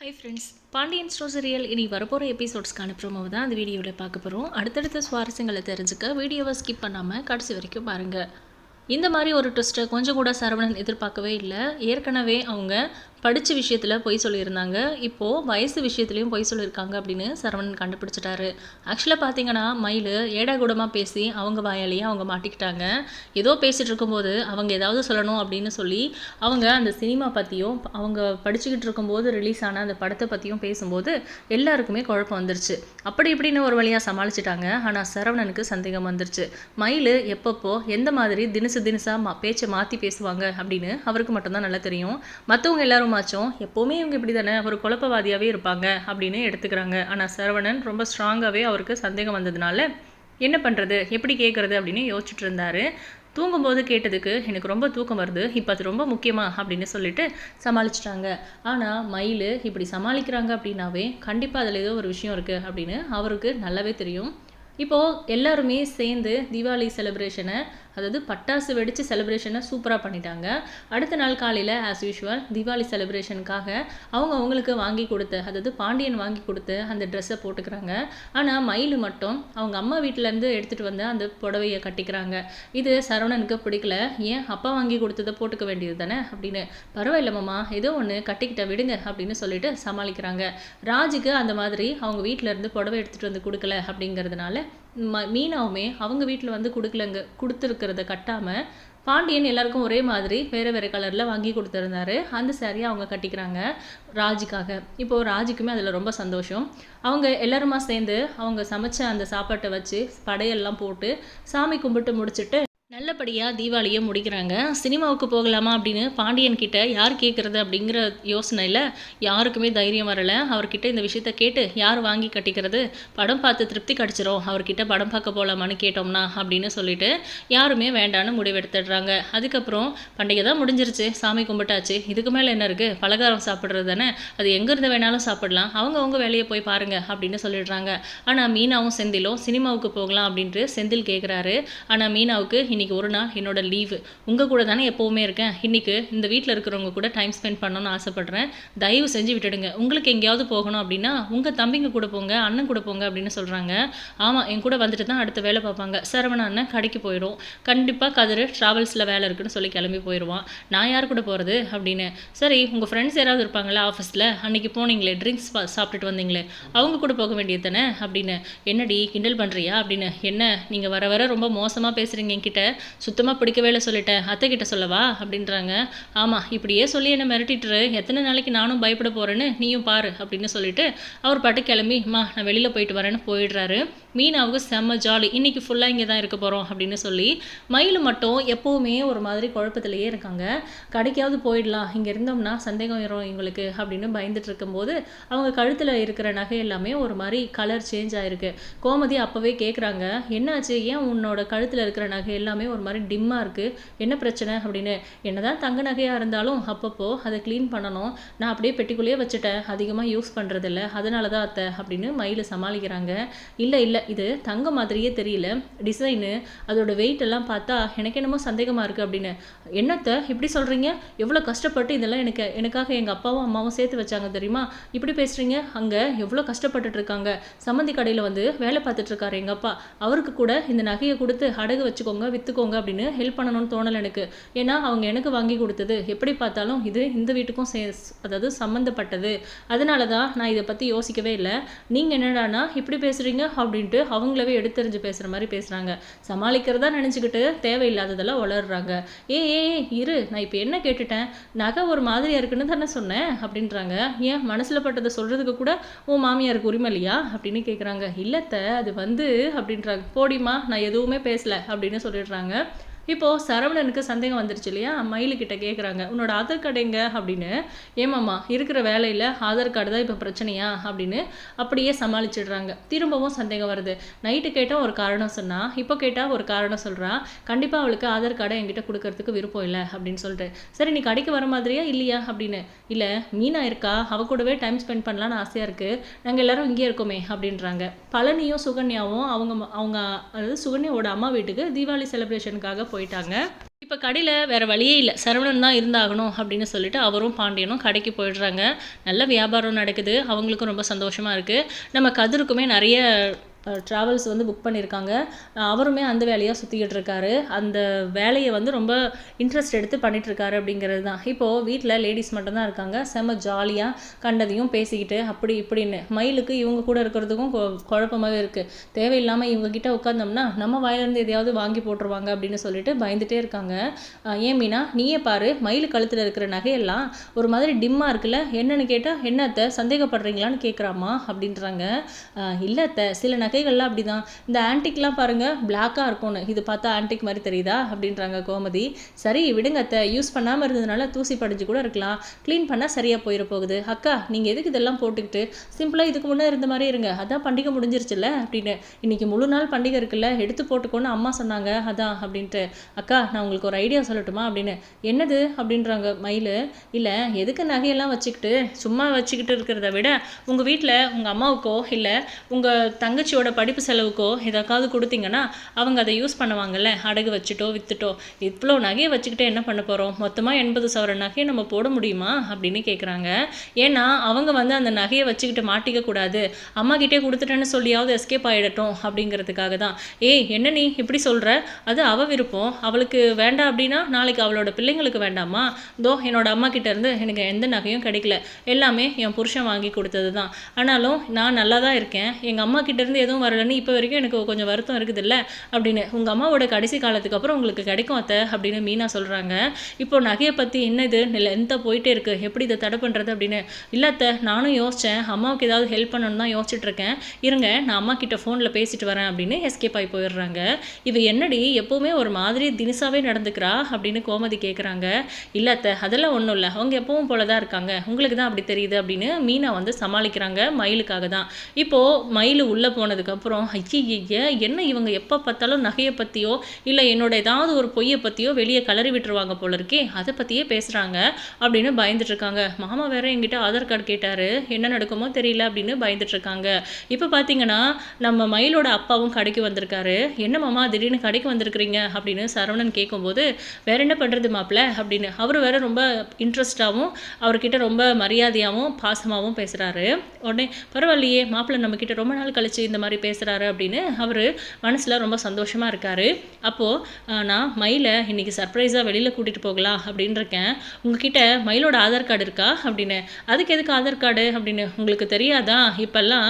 Hi friends Pandian store serial இனி வரப்போகிற எபிசோட்ஸ்க்கான promo தான் அந்த வீடியோவில் பார்க்க போகிறோம் அடுத்தடுத்த சுவாரஸ்யங்களை தெரிஞ்சுக்க வீடியோவை ஸ்கிப் பண்ணாமல் கடைசி வரைக்கும் பாருங்கள் இந்த மாதிரி ஒரு ட்விஸ்ட்டை கொஞ்சம் கூட சரவணன் எதிர்பார்க்கவே இல்லை. ஏற்கனவே அவங்க படித்த விஷயத்தில் பொய் சொல்லியிருந்தாங்க. இப்போது வயசு விஷயத்துலையும் பொய் சொல்லியிருக்காங்க அப்படின்னு சரவணன் கண்டுபிடிச்சிட்டாரு. ஆக்சுவலாக பார்த்தீங்கன்னா மயில் ஏடாகூடமாக பேசி அவங்க வாயாலேயே அவங்க மாட்டிக்கிட்டாங்க. ஏதோ பேசிகிட்டு இருக்கும்போது அவங்க ஏதாவது சொல்லணும் அப்படின்னு சொல்லி அவங்க அந்த சினிமா பற்றியும் அவங்க படிச்சுக்கிட்டு இருக்கும்போது ரிலீஸ் ஆன அந்த படத்தை பற்றியும் பேசும்போது எல்லாருக்குமே குழப்பம் வந்துருச்சு. அப்படி இப்படின்னு ஒரு வழியாக சமாளிச்சிட்டாங்க. ஆனால் சரவணனுக்கு சந்தேகம் வந்துருச்சு. மயில் எப்பப்போ எந்த மாதிரி தினசு தினசாக மா பேச்சை மாற்றி பேசுவாங்க அப்படின்னு அவருக்கு மட்டும்தான் நல்லா தெரியும். மற்றவங்க எல்லாரும் மாச்சும் எப்போவுமே இவங்க இப்படி தானே ஒரு குழப்பவாதியாகவே இருப்பாங்க அப்படின்னு எடுத்துக்கிறாங்க. ஆனால் சரவணன் ரொம்ப ஸ்ட்ராங்காகவே அவருக்கு சந்தேகம் வந்ததுனால என்ன பண்ணுறது எப்படி கேட்குறது அப்படின்னு யோசிச்சுட்டு இருந்தாரு. தூங்கும்போது கேட்டதுக்கு எனக்கு ரொம்ப தூக்கம் வருது இப்போ அது ரொம்ப முக்கியமா? அப்படின்னு சொல்லிட்டு சமாளிச்சிட்டாங்க. ஆனால் மயில் இப்படி சமாளிக்கிறாங்க அப்படின்னாவே கண்டிப்பாக அதில் ஏதோ ஒரு விஷயம் இருக்குது அப்படின்னு அவருக்கு நல்லாவே தெரியும். இப்போது எல்லாருமே சேர்ந்து தீபாவளி செலிப்ரேஷனை அதாவது பட்டாசு வெடித்து செலிப்ரேஷனை சூப்பராக பண்ணிட்டாங்க. அடுத்த நாள் காலையில் ஆஸ் யூஷுவல் தீபாவளி செலிப்ரேஷனுக்காக அவங்க அவங்களுக்கு வாங்கி கொடுத்த அதாவது பாண்டியன் வாங்கி கொடுத்து அந்த ட்ரெஸ்ஸை போட்டுக்கிறாங்க. ஆனால் மயில் மட்டும் அவங்க அம்மா வீட்டிலேருந்து எடுத்துகிட்டு வந்து அந்த புடவையை கட்டிக்கிறாங்க. இது சரவணனுக்கு பிடிக்கல. ஏன் அப்பா வாங்கி கொடுத்ததை போட்டுக்க வேண்டியது தானே அப்படின்னு. பரவாயில்ல மாமா ஏதோ ஒன்று கட்டிக்கிட்ட விடுங்க அப்படின்னு சொல்லிட்டு சமாளிக்கிறாங்க. ராஜுக்கு அந்த மாதிரி அவங்க வீட்டில் இருந்து புடவை எடுத்துகிட்டு வந்து கொடுக்கல அப்படிங்கிறதுனால ம மீனாவுமே அவங்க வீட்டில் வந்து கொடுக்கலங்க கொடுத்துருக்கிறத கட்டாமல் பாண்டியன் எல்லாருக்கும் ஒரே மாதிரி வேறு வேறு கலரில் வாங்கி கொடுத்துருந்தாரு. அந்த சாரியை அவங்க கட்டிக்கிறாங்க ராஜுக்காக. இப்போது ராஜுக்குமே அதில் ரொம்ப சந்தோஷம். அவங்க எல்லாருமா சேர்ந்து அவங்க சமைச்ச அந்த சாப்பாட்டை வச்சு படையெல்லாம் போட்டு சாமி கும்பிட்டு முடிச்சுட்டு நல்லபடியாக தீபாவளியை முடிக்கிறாங்க. சினிமாவுக்கு போகலாமா அப்படின்னு பாண்டியன் கிட்ட யார் கேட்குறது அப்படிங்கிற யோசனையில் யாருக்குமே தைரியம் வரலை. அவர்கிட்ட இந்த விஷயத்த கேட்டு யார் வாங்கி கட்டிக்கிறது? படம் பார்த்து திருப்தி கிடச்சிரும். அவர்கிட்ட படம் பார்க்க போகலாமான்னு கேட்டோம்னா அப்படின்னு சொல்லிட்டு யாருமே வேண்டான்னு முடிவெடுத்துடுறாங்க. அதுக்கப்புறம் பண்டிகை தான் முடிஞ்சிருச்சு. சாமி கும்பிட்டாச்சு. இதுக்கு மேலே என்ன இருக்குது பலகாரம் சாப்பிட்றது தானே? அது எங்கேருந்து வேணாலும் சாப்பிடலாம். அவங்க அவங்க வேலையை போய் பாருங்க அப்படின்னு சொல்லிடுறாங்க. ஆனால் மீனாவும் செந்திலும் சினிமாவுக்கு போகலாம் அப்படின்ட்டு செந்தில் கேட்குறாரு ஆனால் மீனாவுக்கு இன்றைக்கி ஒரு நாள் என்னோடய லீவு உங்கள் கூட தானே எப்போவுமே இருக்கேன். இன்றைக்கி இந்த வீட்டில் இருக்கிறவங்க கூட டைம் ஸ்பெண்ட் பண்ணணும்னு ஆசைப்பட்றேன். தயவு செஞ்சு விட்டுடுங்க. உங்களுக்கு எங்கேயாவது போகணும் அப்படின்னா உங்கள் தம்பிங்க கூட போங்க அண்ணன் கூட போங்க அப்படின்னு சொல்கிறாங்க ஆமாம் என் கூட வந்துட்டு தான் அடுத்த வேலை பார்ப்பாங்க. சரவண அண்ணன் கடைக்கு போயிடும். கண்டிப்பாக கதிர் ட்ராவல்ஸில் வேலை இருக்குன்னு சொல்லி கிளம்பி போயிடுவான் நான் யார் கூட போகிறது அப்படின்னு. சரி உங்கள் ஃப்ரெண்ட்ஸ் யாராவது இருப்பாங்களே ஆஃபீஸில் அன்றைக்கி போனீங்களே ட்ரிங்க்ஸ் சாப்பிட்டுட்டு வந்தீங்களே. அவங்க கூட போக வேண்டியது தானே அப்படின்னு. என்னடி கிண்டல் பண்ணுறியா அப்படின்னு. என்ன நீங்கள் வர வர ரொம்ப மோசமாக பேசுகிறீங்க என்கிட்ட? சுத்தமாக பிடிக்கவே இல்லை சொல்லிட்டேன். அத்தை கிட்ட சொல்லவா? அப்படின்றாங்க. ஆமாம் இப்படியே சொல்லி என்னை மிரட்டிட்டுரு. எத்தனை நாளைக்கு நானும் பயப்பட போகிறேன்னு நீயும் பாரு அப்படின்னு சொல்லிட்டு அவர் பாட்டு கிளம்பி மா நான் வெளியில் போயிட்டு வரேன்னு போயிடுறாரு. மீனாவுக்கு செம்ம ஜாலி இன்னைக்கு ஃபுல்லாக இங்கே தான் இருக்க போகிறோம் அப்படின்னு சொல்லி மயில் மட்டும் எப்போவுமே ஒரு மாதிரி குழப்பத்திலேயே இருக்காங்க. கடைக்காவது போயிடலாம். இங்கே இருந்தோம்னா சந்தேகம் வரும் எங்களுக்கு அப்படின்னு பயந்துட்டு இருக்கும்போது அவங்க கழுத்தில் இருக்கிற நகை எல்லாமே ஒரு மாதிரி கலர் சேஞ்ச் ஆகிருக்கு கோமதி அப்போவே கேட்குறாங்க என்னாச்சு? ஏன் உன்னோட கழுத்தில் இருக்கிற நகை எல்லாமே ஒரு மாதிரி டிம்மாக இருக்குது என்ன பிரச்சனை? அப்படின்னு. என்னதான் தங்க நகையாக இருந்தாலும் அப்பப்போ அதை க்ளீன் பண்ணணும். நான் அப்படியே பெட்டிக்குள்ளேயே வச்சுட்டேன். அதிகமாக யூஸ் பண்ணுறதில்ல அதனால தான் அத்தை அப்படின்னு மயில் சமாளிக்கிறாங்க. இல்லை இல்லை. இது தங்க மாதிரியே தெரியல. டிசைனு அதோட வெயிட் எல்லாம் பார்த்தா எனக்கு என்னமோ சந்தேகமாக இருக்குது அப்படின்னு. என்னத்தை இப்படி சொல்கிறீங்க எவ்வளோ கஷ்டப்பட்டு இதெல்லாம் எனக்கு எனக்காக எங்கள் அப்பாவும் அம்மாவும் சேர்த்து வச்சாங்க தெரியுமா? இப்படி பேசுகிறீங்க அங்கே எவ்வளோ கஷ்டப்பட்டுட்டு இருக்காங்க. சம்மந்தி கடையில் வந்து வேலை பார்த்துட்டு இருக்காரு எங்கள் அப்பா. அவருக்கு கூட இந்த நகையை கொடுத்து அடகு வச்சுக்கோங்க எடுத்துக்கோங்க அப்படின்னு ஹெல்ப் பண்ணணும்னு தோணலை எனக்கு. ஏன்னா அவங்க எனக்கு வாங்கி கொடுத்தது. எப்படி பார்த்தாலும் இது இந்த வீட்டுக்கும் சே அதாவது சம்மந்தப்பட்டது அதனால தான் நான் இதை பற்றி யோசிக்கவே இல்லை. நீங்கள் என்னடானா இப்படி பேசுகிறீங்க அப்படின்ட்டு அவங்களவே எடுத்தறிஞ்சு பேசுகிற மாதிரி பேசுகிறாங்க சமாளிக்கிறதா நினச்சிக்கிட்டு தேவையில்லாததெல்லாம் வளர்றாங்க. ஏ ஏ ஏ, இரு நான் இப்போ என்ன கேட்டுட்டேன்? நகை ஒரு மாதிரியாக இருக்குன்னு தானே சொன்னேன் அப்படின்றாங்க. ஏன் மனசில் பட்டதை சொல்கிறதுக்கு கூட உன் மாமியாருக்கு உரிமை இல்லையா? அப்படின்னு கேட்குறாங்க இல்லத்த அது வந்து அப்படின்றாங்க. போடிமா நான் எதுவுமே பேசலை அப்படின்னு சொல்லிடுறாங்க. சொல்கிறாங்க இப்போது சரவணனுக்கு சந்தேகம் வந்துருச்சு இல்லையா? மயிலுக்கிட்ட கேட்குறாங்க உன்னோட ஆதார் கார்டு எங்க? அப்படின்னு. ஏமாம்மா இருக்கிற வேலையில் ஆதார் கார்டு தான் இப்போ பிரச்சனையா? அப்படின்னு அப்படியே சமாளிச்சிடுறாங்க. திரும்பவும் சந்தேகம் வருது. நைட்டு கேட்டால் ஒரு காரணம் சொன்னால் இப்போ கேட்டால் ஒரு காரணம் சொல்கிறா கண்டிப்பாக அவளுக்கு ஆதார் கார்டை என்கிட்ட கொடுக்கறதுக்கு விருப்பம் இல்லை அப்படின்னு சொல்லிட்டு. சரி நீ கடைக்கு வர மாதிரியா இல்லையா? அப்படின்னு. இல்லை மீனா இருக்கா? அவ கூடவே டைம் ஸ்பெண்ட் பண்ணலான்னு ஆசையாக இருக்குது நாங்கள் எல்லாரும் இங்கே இருக்கோமே அப்படின்றாங்க. பழனியும் சுகன்யாவும் அவங்க அவங்க அதாவது சுகன்யாவோட அம்மா வீட்டுக்கு தீபாவளி செலிப்ரேஷனுக்காக போயிட்டாங்க. இப்போ கடையில் வேறு வழியே இல்லை. சரவணன் தான் இருந்தாகணும் அப்படின்னு சொல்லிட்டு அவரும் பாண்டியனும் கடைக்கு போயிடுறாங்க. நல்ல வியாபாரம் நடக்குது. அவங்களுக்கும் ரொம்ப சந்தோஷமாக இருக்குது நம்ம கதிருக்குமே நிறைய ட்ராவல்ஸ் வந்து புக் பண்ணியிருக்காங்க அவருமே அந்த வேலையாக சுற்றிக்கிட்டு இருக்காரு. அந்த வேலையை வந்து ரொம்ப இன்ட்ரெஸ்ட் எடுத்து பண்ணிகிட்ருக்காரு அப்படிங்கிறது தான். இப்போது வீட்டில் லேடிஸ் மட்டும்தான் இருக்காங்க. செம்ம ஜாலியாக கண்டதையும் பேசிக்கிட்டு அப்படி இப்படின்னு. மயிலுக்கு இவங்க கூட இருக்கிறதுக்கும் கொ- இருக்குது தேவையில்லாமல் இவங்கக்கிட்ட உட்காந்தோம்னா நம்ம வாயிலேருந்து எதையாவது வாங்கி போட்டுருவாங்க அப்படின்னு சொல்லிட்டு பயந்துகிட்டே இருக்காங்க. ஏன் மீனா நீயே பாரு மயில் கழுத்தில் இருக்கிற நகையெல்லாம் ஒரு மாதிரி டிம்மாக இருக்குல்ல என்னன்னு கேட்டால் என்னத்தை சந்தேகப்படுறீங்களான்னு கேட்குறாமா அப்படின்றாங்க. இல்லத்தை சில நகை சில நகைகள்லாம் அப்படிதான். இந்த ஆன்டிக்லாம் பாருங்க பிளாக்காக இருக்கும்னு. இது பார்த்தா ஆன்டிக் மாதிரி தெரியுதா? அப்படின்றாங்க கோமதி. சரி விடுங்க அத்தை. யூஸ் பண்ணாமல் இருந்ததுனால தூசி படிஞ்சு கூட இருக்கலாம். க்ளீன் பண்ணால் சரியாக போயிட போகுது. அக்கா நீங்கள் எதுக்கு இதெல்லாம் போட்டுக்கிட்டு? சிம்பிளாக இதுக்கு முன்னே இருந்த மாதிரி இருங்க. அதான் பண்டிகை முடிஞ்சிருச்சுல்ல? அப்படின்னு. இன்னைக்கு முழு நாள் பண்டிகை இருக்குல்ல? எடுத்து போட்டுக்கோன்னு அம்மா சொன்னாங்க. அதான் அப்படின்ட்டு. அக்கா நான் உங்களுக்கு ஒரு ஐடியா சொல்லட்டுமா? அப்படின்னு. என்னது? அப்படின்றாங்க மயில். இல்லை எதுக்கு நகையெல்லாம் வச்சுக்கிட்டு? சும்மா வச்சுக்கிட்டு இருக்கிறத விட உங்கள் வீட்டில் உங்கள் அம்மாவுக்கோ இல்லை உங்கள் தங்கச்சியோட படிப்பு செலவுக்கோ எதாக்காவது கொடுத்தீங்கன்னா அவங்க அதை யூஸ் பண்ணுவாங்கல்ல அடகு வச்சுட்டோ வித்துட்டோ. இவ்வளோ நகையை வச்சுக்கிட்டு என்ன பண்ண போகிறோம் மொத்தமாக எண்பது சவர நகையை நம்ம போட முடியுமா? அப்படின்னு கேட்குறாங்க ஏன்னா அவங்க வந்து அந்த நகையை வச்சுக்கிட்டு மாட்டிக்க கூடாது. அம்மா கிட்டே கொடுத்துட்டேன்னு சொல்லியாவது எஸ்கேப் ஆகிடட்டும் அப்படிங்கிறதுக்காக தான். ஏய் என்ன நீ இப்படி சொல்கிற அது அவ விருப்பம். அவளுக்கு வேண்டாம் அப்படின்னா நாளைக்கு அவளோட பிள்ளைங்களுக்கு வேண்டாமா? தோ என்னோட அம்மா கிட்டேருந்து எனக்கு எந்த நகையும் கிடைக்கல. எல்லாமே என் புருஷன் வாங்கி கொடுத்தது தான். ஆனாலும் நான் நல்லா தான் இருக்கேன். எங்கள் அம்மா கிட்டேருந்து எதுவும் வரலன்னு இப்போ வரைக்கும் எனக்கு கொஞ்சம் வருத்தம் இருக்குதுல்ல? அப்படின்னு. உங்கள் அம்மாவோட கடைசி காலத்துக்கு அப்புறம் உங்களுக்கு கிடைக்கும் அத்தை அப்படின்னு மீனா சொல்கிறாங்க இப்போ நகையை பற்றி என்ன இது லென்த்தாக போயிட்டே இருக்குது எப்படி இதை தடை பண்ணுறது அப்படின்னு. இல்லை அத்தை நானும் யோசித்தேன் அம்மாவுக்கு ஏதாவது ஹெல்ப் பண்ணணும்னு தான் யோசிச்சுட்ருக்கேன் இருங்க நான் அம்மா கிட்ட ஃபோனில் பேசிட்டு வரேன் அப்படின்னு எஸ்கேப் ஆகி போயிடுறாங்க. இவ என்னடி எப்போவுமே ஒரு மாதிரி தினிசாவே நடந்துக்கிறா? அப்படின்னு கோமதி கேட்குறாங்க இல்லை அத்தை அதெல்லாம் ஒன்றும் இல்லை. அவங்க எப்பவும் போல தான் இருக்காங்க. உங்களுக்கு தான் அப்படி தெரியுது அப்படின்னு மீனா வந்து சமாளிக்கிறாங்க மயிலுக்காக தான். இப்போது மயில் உள்ளே போனது அதுக்கப்புறம் ஐயய்ய என்ன இவங்க எப்போ பார்த்தாலும் நகையை பற்றியோ இல்லை என்னோட ஏதாவது ஒரு பொய்யை பற்றியோ வெளியே கலறி விட்டுருவாங்க போல இருக்கே அதை பற்றியே பேசுகிறாங்க அப்படின்னு பயந்துட்டுருக்காங்க மாமா வேற என்கிட்ட ஆதார் கார்டு கேட்டார் என்ன நடக்குமோ தெரியல அப்படின்னு பயந்துட்டுருக்காங்க இப்போ பார்த்தீங்கன்னா நம்ம மயிலோட அப்பாவும் கடைக்கு வந்திருக்காரு. என்ன மாமா திடீர்னு கடைக்கு வந்திருக்கிறீங்க? அப்படின்னு சரவணன் கேட்கும்போது வேற என்ன பண்ணுறது மாப்பிள்ள அப்படின்னு. அவர் வேற ரொம்ப இன்ட்ரெஸ்டாகவும் அவர்கிட்ட ரொம்ப மரியாதையாகவும் பாசமாகவும் பேசுகிறாரு உடனே பரவாயில்லையே மாப்பிள்ளை நம்மக்கிட்ட ரொம்ப நாள் கழிச்சு இந்த மாதிரி பேசுகிறாரு அப்படின்னு அவர் மனசில் ரொம்ப சந்தோஷமாக இருக்கார். அப்போது நான் மயிலை இன்னைக்கு சர்ப்ரைஸாக வெளியில் கூட்டிகிட்டு போகலாம் அப்படின்னு இருக்கேன் உங்ககிட்ட மயிலோட ஆதார் கார்டு இருக்கா? அப்படின்னு. அதுக்கு எதுக்கு ஆதார் கார்டு? அப்படின்னு. உங்களுக்கு தெரியாதா? இப்போல்லாம்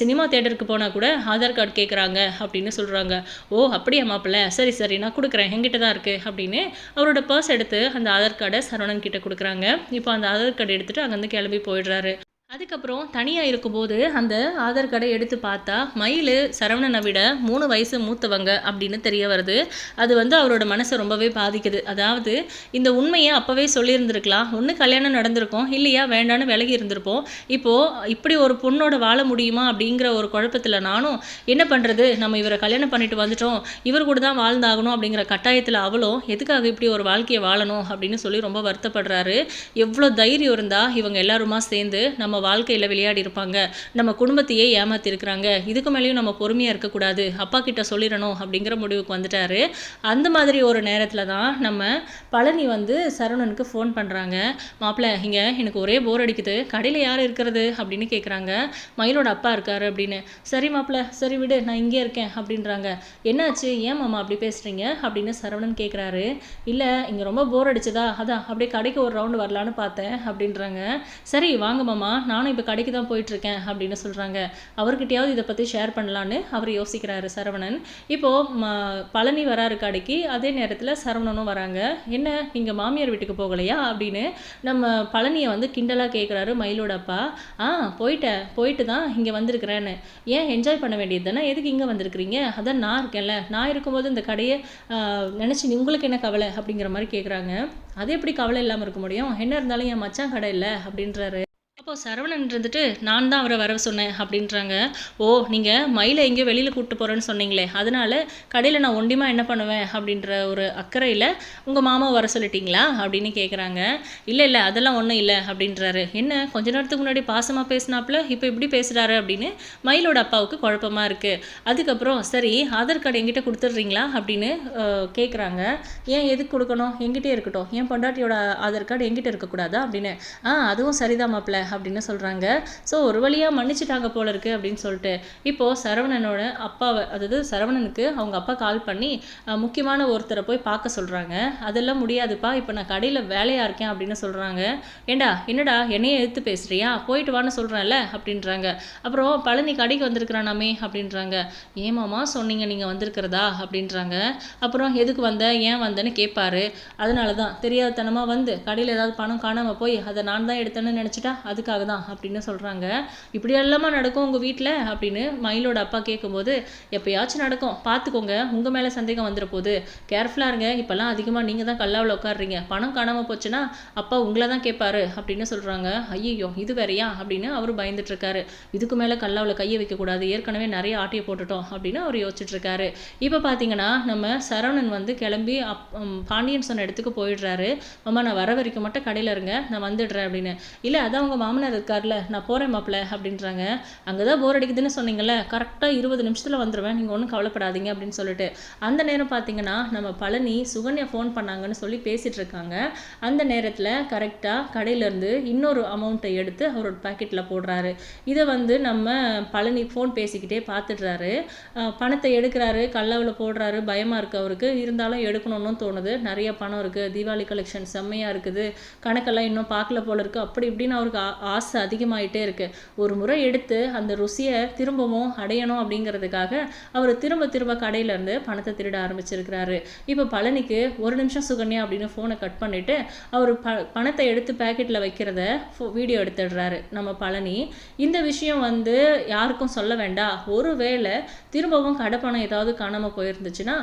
சினிமா தேட்டருக்கு போனால் கூட ஆதார் கார்டு கேட்குறாங்க அப்படின்னு சொல்கிறாங்க ஓ அப்படியா மாப்பிள்ள சரி சரி. நான் கொடுக்குறேன். என்கிட்ட தான் இருக்குது அப்படின்னு அவரோட பர்ஸ் எடுத்து அந்த ஆதார் கார்டை சரவணன் கிட்ட கொடுக்குறாங்க. இப்போ அந்த ஆதார் கார்டு எடுத்துகிட்டு அங்கேருந்து கிளம்பி போயிடுறாரு. அதுக்கப்புறம் தனியாக இருக்கும்போது அந்த ஆதார் கார்டை எடுத்து பார்த்தா மயில் சரவணனை விட மூணு வயசு மூத்தவங்க அப்படின்னு தெரிய வருது. அது வந்து அவரோட மனசை ரொம்பவே பாதிக்குது. அதாவது இந்த உண்மையை அப்போவே சொல்லியிருந்திருக்கலாம். ஒன்று கல்யாணம் நடந்திருக்கும். இல்லையா வேண்டான்னு விலகி இருந்திருப்போம். இப்போது இப்படி ஒரு பொண்ணோட வாழ முடியுமா அப்படிங்கிற ஒரு குழப்பத்தில் நானும் என்ன பண்ணுறது நம்ம இவரை கல்யாணம் பண்ணிட்டு வந்துட்டோம். இவர் கூட தான் வாழ்ந்தாகணும் அப்படிங்கிற கட்டாயத்தில் அவளும் எதுக்காக இப்படி ஒரு வாழ்க்கையை வாழணும்? அப்படின்னு சொல்லி ரொம்ப வருத்தப்படுறாரு. எவ்வளோ தைரியம் இருந்தால் இவங்க எல்லாருமா சேர்ந்து நம்ம வாழ்க்கையில் விளையாடி இருப்பாங்க. நம்ம குடும்பத்தையே ஏமாத்திருக்கிறாங்க. இதுக்கு மேலேயும் நம்ம பொறுமையாக இருக்கக்கூடாது. அப்பா கிட்ட சொல்லிடணும் அப்படிங்கிற முடிவுக்கு வந்துட்டாரு. அந்த மாதிரி ஒரு நேரத்தில் தான் நம்ம பழனி வந்து சரவணனுக்கு ஃபோன் பண்ணுறாங்க மாப்பிள்ளை இங்கே எனக்கு ஒரே போர் அடிக்குது. கடையில் யார் இருக்கிறது? அப்படின்னு கேட்குறாங்க மயிலோட அப்பா இருக்காரு அப்படின்னு. சரி மாப்பிள்ள சரி விடு. நான் இங்கே இருக்கேன். அப்படின்றாங்க. என்னாச்சு? ஏன் மாமா அப்படி பேசுகிறீங்க அப்படின்னு சரவணன் கேட்குறாரு இல்லை இங்கே ரொம்ப போர் அடிச்சதா? அதான் அப்படியே கடைக்கு ஒரு ரவுண்டு வரலான்னு பார்த்தேன். அப்படின்றாங்க. சரி வாங்க மாமா. நானும் இப்போ கடைக்கு தான் போயிட்டுருக்கேன் அப்படின்னு சொல்கிறாங்க அவர்கிட்டயாவது இதை பற்றி ஷேர் பண்ணலான்னு அவர் யோசிக்கிறாரு சரவணன். இப்போது ம பழனி வராரு கடைக்கு அதே நேரத்தில் சரவணனும் வராங்க. என்ன நீங்கள் மாமியார் வீட்டுக்கு போகலையா? அப்படின்னு நம்ம பழனியை வந்து கிண்டலாக கேட்குறாரு மயிலோட அப்பா. ஆ போயிட்டேன் போயிட்டு தான் இங்கே வந்திருக்கிறேன்னு. ஏன் என்ஜாய் பண்ண வேண்டியது தானே? எதுக்கு இங்கே வந்திருக்கிறீங்க? அதான் நான் இருக்கேன்ல. நான் இருக்கும்போது இந்த கடையை நினச்சி உங்களுக்கு என்ன கவலை? அப்படிங்கிற மாதிரி கேட்குறாங்க அது எப்படி கவலை இல்லாமல் இருக்க முடியும்? என்ன இருந்தாலும் என் மச்சான் கடை இல்லை அப்படின்றாரு. அப்போது சரவணன் இருந்துட்டு நான் தான் அவரை வர சொன்னேன் அப்படின்றாங்க. ஓ நீங்கள் மயிலை எங்கேயோ வெளியில் கூப்பிட்டு போகிறேன்னு சொன்னீங்களே அதனால கடையில் நான் ஒண்டிமா என்ன பண்ணுவேன்? அப்படின்ற ஒரு அக்கறையில் உங்கள் மாமா வர சொல்லிட்டீங்களா? அப்படின்னு கேட்குறாங்க இல்லை இல்லை அதெல்லாம் ஒன்றும் இல்லை அப்படின்றாரு. என்ன கொஞ்ச நேரத்துக்கு முன்னாடி பாசமாக பேசினாப்புல இப்போ இப்படி பேசுகிறாரு அப்படின்னு மயிலோட அப்பாவுக்கு குழப்பமாக இருக்குது அதுக்கப்புறம் சரி ஆதார் கார்டு எங்கிட்ட கொடுத்துட்றீங்களா? அப்படின்னு கேட்குறாங்க ஏன் எதுக்கு கொடுக்கணும்? எங்கிட்டே இருக்கட்டும். என் பொண்டாட்டியோட ஆதார் கார்டு எங்கிட்ட இருக்கக்கூடாதா? அப்படின்னு. ஆ அதுவும் சரிதான் மாப்பிள்ள. அப்படின்னு சொல்கிறாங்க ஸோ ஒரு வழியாக மன்னிச்சிட்டாங்க போல இருக்குது அப்படின்னு சொல்லிட்டு இப்போது சரவணனோட அப்பாவை அதாவது சரவணனுக்கு அவங்க அப்பா கால் பண்ணி முக்கியமான ஒருத்தரை போய் பார்க்க சொல்கிறாங்க அதெல்லாம் முடியாதுப்பா இப்போ நான் கடையில் வேலையாக இருக்கேன் அப்படின்னு சொல்கிறாங்க ஏண்டா என்னடா என்னையே எடுத்து பேசுகிறியா போயிட்டு வான்னு சொல்கிறேன்ல அப்படின்றாங்க. அப்புறம் பழனி கடைக்கு வந்திருக்கிறானாமே அப்படின்றாங்க. ஏமாமா சொன்னீங்க நீங்கள் வந்திருக்கிறதா? அப்படின்றாங்க. அப்புறம் எதுக்கு வந்த? ஏன் வந்தேன்னு கேட்பாரு அதனால தான் தெரியாதனமாக வந்து கடையில் ஏதாவது பணம் காணாமல் போய் அதை நான் தான் எடுத்தேன்னு நினச்சிட்டா அது அதுக்காக தான் அப்படின்னு சொல்கிறாங்க இப்படி எல்லாமா நடக்கும் உங்கள் வீட்டில் அப்படின்னு மயிலோட அப்பா கேட்கும்போது எப்போயாச்சும் நடக்கும். பார்த்துக்கோங்க உங்கள் மேலே சந்தேகம் வந்துட போகுது கேர்ஃபுல்லாக இருங்க. இப்போல்லாம் அதிகமாக நீங்கள் தான் கல்லாவில் உட்காடுறீங்க பணம் காணாமல் போச்சுன்னா அப்பா உங்களை தான் கேட்பாரு அப்படின்னு சொல்கிறாங்க ஐயோ இது வேறையா? அப்படின்னு அவர் பயந்துட்டுருக்காரு. இதுக்கு மேலே கல்லாவில் கையை வைக்கக்கூடாது. ஏற்கனவே நிறைய ஆட்டையை போட்டுட்டோம் அப்படின்னு அவர் யோசிச்சுட்ருக்காரு இப்போ பார்த்தீங்கன்னா நம்ம சரவணன் வந்து கிளம்பி அப் பாண்டியன் சொன்ன இடத்துக்கு போயிடுறாரு. அம்மா நான் வர வரைக்கும் மட்டும் கடையில் இருங்க. நான் வந்துடுறேன் அப்படின்னு. இல்லை அதான் உங்கள் மாமனார் இருக்கார்ல நான் போகிறேன் மாப்பிள்ள அப்படின்றாங்க. அங்கே தான் போர் அடிக்குதுன்னு சொன்னீங்கல்ல கரெக்டாக இருபது நிமிஷத்தில் வந்துடுவேன் நீங்கள் ஒன்றும் கவலைப்படாதீங்க அப்படின்னு சொல்லிட்டு. அந்த நேரம் பார்த்தீங்கன்னா நம்ம பழனி சுகன்யா ஃபோன் பண்ணாங்கன்னு சொல்லி பேசிகிட்டு இருக்காங்க. அந்த நேரத்தில் கரெக்டாக கடையிலேருந்து இன்னொரு அமௌண்ட்டை எடுத்து அவரோட பாக்கெட்டில் போடுறாரு. இதை வந்து நம்ம பழனி ஃபோன் பேசிக்கிட்டே பார்த்துடுறாரு பணத்தை எடுக்கிறாரு கல்லாவில் போடுறாரு பயமாக இருக்குது அவருக்கு. இருந்தாலும் எடுக்கணும்னு தோணுது. நிறைய பணம் இருக்குது தீபாவளி கலெக்ஷன் செம்மையாக இருக்குது. கணக்கெல்லாம் இன்னும் பார்க்கல போல இருக்குது அப்படி இப்படின்னு அவருக்கு ஆசை அதிகமாயிட்டே இருக்குது ஒரு முறை எடுத்து அந்த ருசியை திரும்பவும் அடையணும் அப்படிங்கிறதுக்காக அவர் திரும்ப திரும்ப கடையிலேருந்து பணத்தை திருட ஆரம்பிச்சிருக்கிறாரு. இப்போ பழனிக்கு ஒரு நிமிஷம் சுகன்யா அப்படின்னு ஃபோனை கட் பண்ணிவிட்டு அவர் ப பணத்தை எடுத்து பேக்கெட்டில் வைக்கிறத வீடியோ எடுத்துடுறாரு. நம்ம பழனி இந்த விஷயம் வந்து யாருக்கும் சொல்ல வேண்டாம். ஒருவேளை திரும்பவும் கடை பணம் ஏதாவது காணாமல் போயிருந்துச்சுன்னா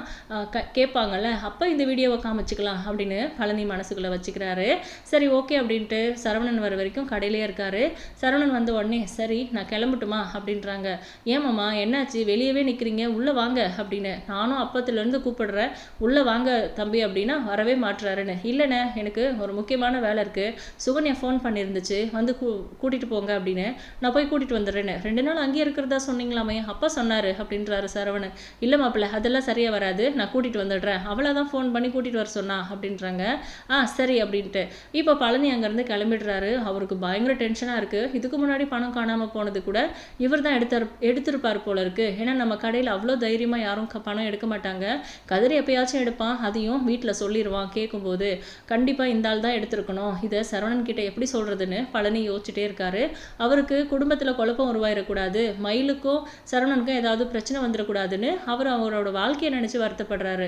க கேட்பாங்கல்ல அப்போ இந்த வீடியோவை காமிச்சிக்கலாம் அப்படின்னு பழனி மனசுக்குள்ளே வச்சுக்கிறாரு. சரி ஓகே அப்படின்ட்டு சரவணன் வர வரைக்கும் கடையில் இருக்காரு. சரவணன் வந்த உடனே சரி நான் கிளம்பட்டுமா? அப்படின்றாங்க. ஏமாம்மா என்னாச்சு? வெளியவே நிற்கிறீங்க உள்ளே வாங்க அப்படின்னு. நானும் அப்பத்துலேருந்து கூப்பிடுறேன். உள்ளே வாங்க தம்பி அப்படின்னா வரவே மாட்டுறாருன்னு இல்லைண்ணே எனக்கு ஒரு முக்கியமான வேலை இருக்குது சுகன்யா ஃபோன் பண்ணியிருந்துச்சு வந்து கூ கூட்டிகிட்டு போங்க அப்படின்னு. நான் போய் கூட்டிகிட்டு வந்துடுறேன்னு. ரெண்டு நாள் அங்கேயே இருக்கிறதா சொன்னீங்களாமே? அப்பா சொன்னார் அப்படின்றாரு சரவணன். இல்லை மாப்பிள்ள அதெல்லாம் சரியாக வராது. நான் கூட்டிகிட்டு வந்துடுறேன். அவளை தான் ஃபோன் பண்ணி கூட்டிகிட்டு வர சொன்னா அப்படின்றாங்க. ஆ சரி அப்படின்ட்டு. இப்போ பழனி அங்கேருந்து கிளம்பிடுறாரு. அவருக்கு பயங்கர டென்ஷனாக இருக்குது இதுக்கு முன்னாடி பணம் காணாமல் போனது கூட இவர் தான் எடுத்தார் எடுத்திருப்பார் போல இருக்கு. ஏன்னா நம்ம கடையில் அவ்வளோ தைரியமாக யாரும் பணம் எடுக்க மாட்டாங்க. கதிர் எப்பயாச்சும் எடுப்பான். அதையும் வீட்டில் சொல்லிடுவான் கேட்கும்போது கண்டிப்பாக இந்த ஆள் தான் எடுத்திருக்கணும். இதை சரவணன் கிட்ட எப்படி சொல்கிறதுன்னு பழனி யோசிச்சுட்டே இருக்காரு. அவருக்கு குடும்பத்தில் குழப்பம் உருவாயிடக்கூடாது மயிலுக்கும் சரவணனுக்கும் ஏதாவது பிரச்சனை வந்துடக்கூடாதுன்னு அவர் அவரோட வாழ்க்கையை நினச்சி வருத்தப்படுறாரு.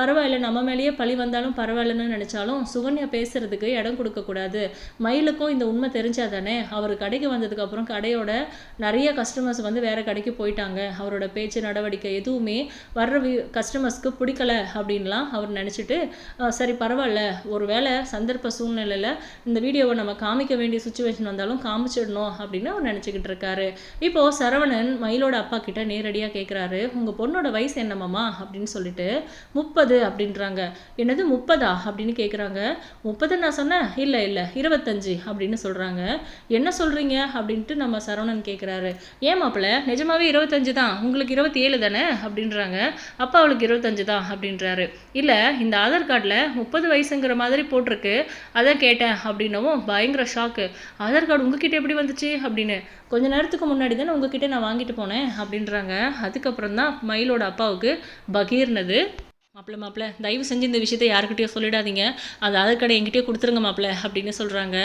பரவாயில்ல நம்ம மேலேயே பழி வந்தாலும் பரவாயில்லன்னு நினச்சாலும் சுகன்யா பேசுறதுக்கு இடம் கொடுக்கக்கூடாது. மயிலுக்கும் இந்த உண்மை தெரிஞ்சு தெரிஞ்சாதானே அவர் கடைக்கு வந்ததுக்கப்புறம் கடையோட நிறைய கஸ்டமர்ஸ் வந்து வேற கடைக்கு போயிட்டாங்க. அவரோட பேச்சு நடவடிக்கை எதுவுமே வர்ற கஸ்டமர்ஸ்க்கு பிடிக்கல அப்படின்லாம் அவர் நினச்சிட்டு சரி பரவாயில்ல. ஒரு வேளை சந்தர்ப்ப சூழ்நிலையில் இந்த வீடியோவை நம்ம காமிக்க வேண்டிய சுச்சுவேஷன் வந்தாலும் காமிச்சிடணும் அப்படின்னு அவர் நினச்சிக்கிட்டு இருக்காரு. இப்போது சரவணன் மயிலோட அப்பா கிட்ட நேரடியாக கேட்குறாரு உங்கள் பொண்ணோட வயசு என்னமாமா அப்படின்னு சொல்லிட்டு முப்பது அப்படின்றாங்க. என்னது முப்பதா? அப்படின்னு கேட்குறாங்க முப்பது நான் சொன்னேன்? இல்லை இல்லை. இருபத்தஞ்சு அப்படின்னு சொல்கிறாங்க என்ன சொல்கிறீங்க அப்படின்ட்டு நம்ம சரவணன் கேட்குறாரு ஏன் மாப்பிள்ள நிஜமாவே இருபத்தஞ்சு தான். உங்களுக்கு இருபத்தி ஏழு தானே? அப்படின்றாங்க. அப்பா அவளுக்கு இருபத்தஞ்சு தான் அப்படின்றாரு. இல்லை இந்த ஆதார் கார்டில் முப்பது வயசுங்கிற மாதிரி போட்டிருக்கு. அதை கேட்டேன் அப்படின்னவும் பயங்கர ஷாக்கு ஆதார் கார்டு உங்ககிட்ட எப்படி வந்துச்சு? அப்படின்னு. கொஞ்ச நேரத்துக்கு முன்னாடி தானே உங்ககிட்ட நான் வாங்கிட்டு போனேன் அப்படின்றாங்க. அதுக்கப்புறம் தான் மயிலோட அப்பாவுக்கு பகீர்னது மாப்பிள்ள மாப்பிள்ள தயவு செஞ்சு இந்த விஷயத்தை யாருக்கிட்டயும் சொல்லிடாதீங்க. அது ஆதார் கார்டை என்கிட்டயே கொடுத்துருங்க மாப்பிள்ள அப்படின்னு சொல்கிறாங்க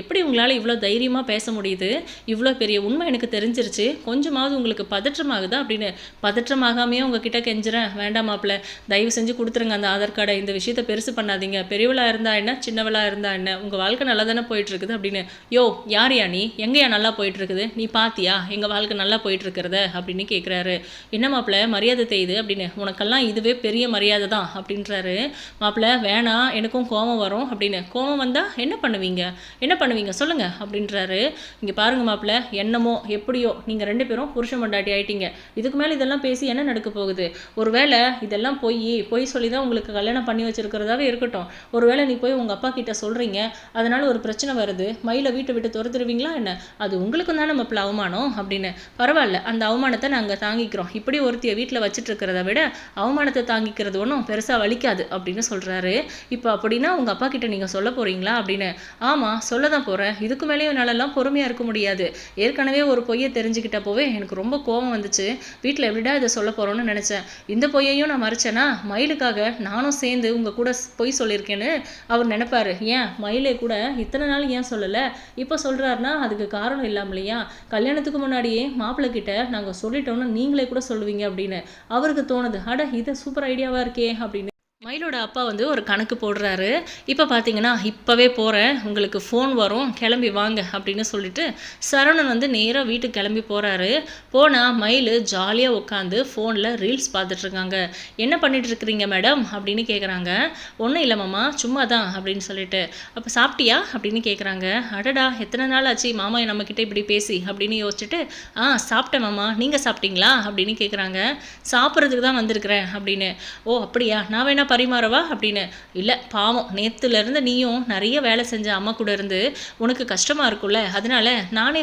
எப்படி உங்களால் இவ்வளோ தைரியமாக பேச முடியுது? இவ்வளோ பெரிய உண்மை எனக்கு தெரிஞ்சிருச்சு. கொஞ்சமாவது உங்களுக்கு பதற்றமாகுதா அப்படின்னு. பதற்றமாகாமையே உங்ககிட்ட கெஞ்சுறேன். வேண்டாம் மாப்பிள்ள தயவு செஞ்சு கொடுத்துருங்க அந்த ஆதார் கார்டை இந்த விஷயத்தை பெருசு பண்ணாதீங்க. பெரியவளா இருந்தா என்ன சின்னவளாக இருந்தா என்ன? உங்கள் வாழ்க்கை நல்லா தானே போயிட்டுருக்குது அப்படின்னு. யோ யாரையா நீ? எங்கேயா நல்லா போயிட்டுருக்குது? நீ பாத்தியா? எங்கள் வாழ்க்கை நல்லா போயிட்டுருக்கிறத அப்படின்னு கேட்குறாரு என்ன மாப்பிள்ள மரியாதை தெரியுது அப்படின்னு. உனக்கெல்லாம் இதுவே பெரிய மரியாதை மரியாதை தான் அப்படின்றாரு. மாப்பிள்ள வேணாம் எனக்கும் கோபம் வரும் அப்படின்னு. கோபம் வந்தால் என்ன பண்ணுவீங்க? என்ன பண்ணுவீங்க? சொல்லுங்கள் அப்படின்றாரு. இங்கே பாருங்க மாப்பிள்ள என்னமோ எப்படியோ நீங்கள் ரெண்டு பேரும் புருஷன் மண்டாட்டி ஆயிட்டீங்க. இதுக்கு மேலே இதெல்லாம் பேசி என்ன நடக்க போகுது? ஒருவேளை இதெல்லாம் பொய் பொய் சொல்லி தான் உங்களுக்கு கல்யாணம் பண்ணி வச்சிருக்கிறதாவே இருக்கட்டும். ஒருவேளை நீ போய் உங்கள் அப்பா கிட்ட சொல்கிறீங்க அதனால ஒரு பிரச்சனை வருது. மயிலை வீட்டை விட்டு துரத்துருவீங்களா என்ன? அது உங்களுக்கும் தான் மாப்பிள்ள அவமானம் அப்படின்னு. பரவாயில்ல அந்த அவமானத்தை நாங்கள் தாங்கிக்கிறோம். இப்படி ஒருத்திய வீட்டில் வச்சுட்டு இருக்கிறத விட அவமானத்தை தாங்கிக்கிறது ஒன்றும் பெருசாக வலிக்காது அப்படின்னு சொல்கிறாரு இப்போ அப்படின்னா உங்கள் அப்பா கிட்ட நீங்கள் சொல்ல போகிறீங்களா அப்படின்னு? ஆமாம் சொல்ல தான் போகிறேன் இதுக்கு மேலேயும் என்னாலலாம் பொறுமையாக இருக்க முடியாது. ஏற்கனவே ஒரு பொய்யை தெரிஞ்சுக்கிட்டப்போவே எனக்கு ரொம்ப கோபம் வந்துச்சு. வீட்டில் எப்படிடா இதை சொல்ல போகிறோன்னு நினச்சேன். இந்த பொய்யையும் நான் மறைச்சேன்னா மயிலுக்காக நானும் சேர்ந்து உங்கள் கூட பொய் சொல்லியிருக்கேன்னு அவர் நினைப்பாரு. ஏன்? மயிலே கூட இத்தனை நாள் ஏன் சொல்லலை? இப்போ சொல்கிறாருன்னா அதுக்கு காரணம் இல்லாமலையா கல்யாணத்துக்கு முன்னாடியே மாப்பிள்ளை கிட்ட நாங்கள் சொல்லிட்டோம்னு நீங்களே கூட சொல்லுவீங்க அப்படின்னு அவருக்கு தோணுது. அட இதை சூப்பர் ஐடியாவாக இருக்கே அப்படின்னு மயிலோட அப்பா வந்து ஒரு கணக்கு போடுறாரு. இப்போ பார்த்தீங்கன்னா இப்போவே போகிறேன் உங்களுக்கு ஃபோன் வரும் கிளம்பி வாங்க அப்படின்னு சொல்லிட்டு சரவணன் வந்து நேராக வீட்டுக்கு கிளம்பி போகிறாரு போனால் மயில் ஜாலியாக உட்காந்து ஃபோனில் ரீல்ஸ் பார்த்துட்ருக்காங்க என்ன பண்ணிட்டு இருக்கிறீங்க மேடம் அப்படின்னு கேட்குறாங்க ஒன்றும் இல்லை மாமா சும்மா தான் அப்படின்னு சொல்லிட்டு. அப்போ சாப்பிட்டியா? அப்படின்னு கேட்குறாங்க அடடா எத்தனை நாள் ஆச்சு மாமா நம்மக்கிட்ட இப்படி பேசி அப்படின்னு யோசிச்சுட்டு ஆ சாப்பிட்டேன் மாமா. நீங்கள் சாப்பிட்டீங்களா? அப்படின்னு கேட்குறாங்க சாப்பிட்றதுக்கு தான் வந்திருக்கிறேன் அப்படின்னு. ஓ அப்படியா? நான் வேணா பரிமாறவா அப்படின்னு? இல்லை பாவம். நேற்றுலேருந்து நீயும் நிறைய வேலை செஞ்ச அம்மா கூட இருந்து உனக்கு கஷ்டமாக இருக்கும்ல அதனால நானே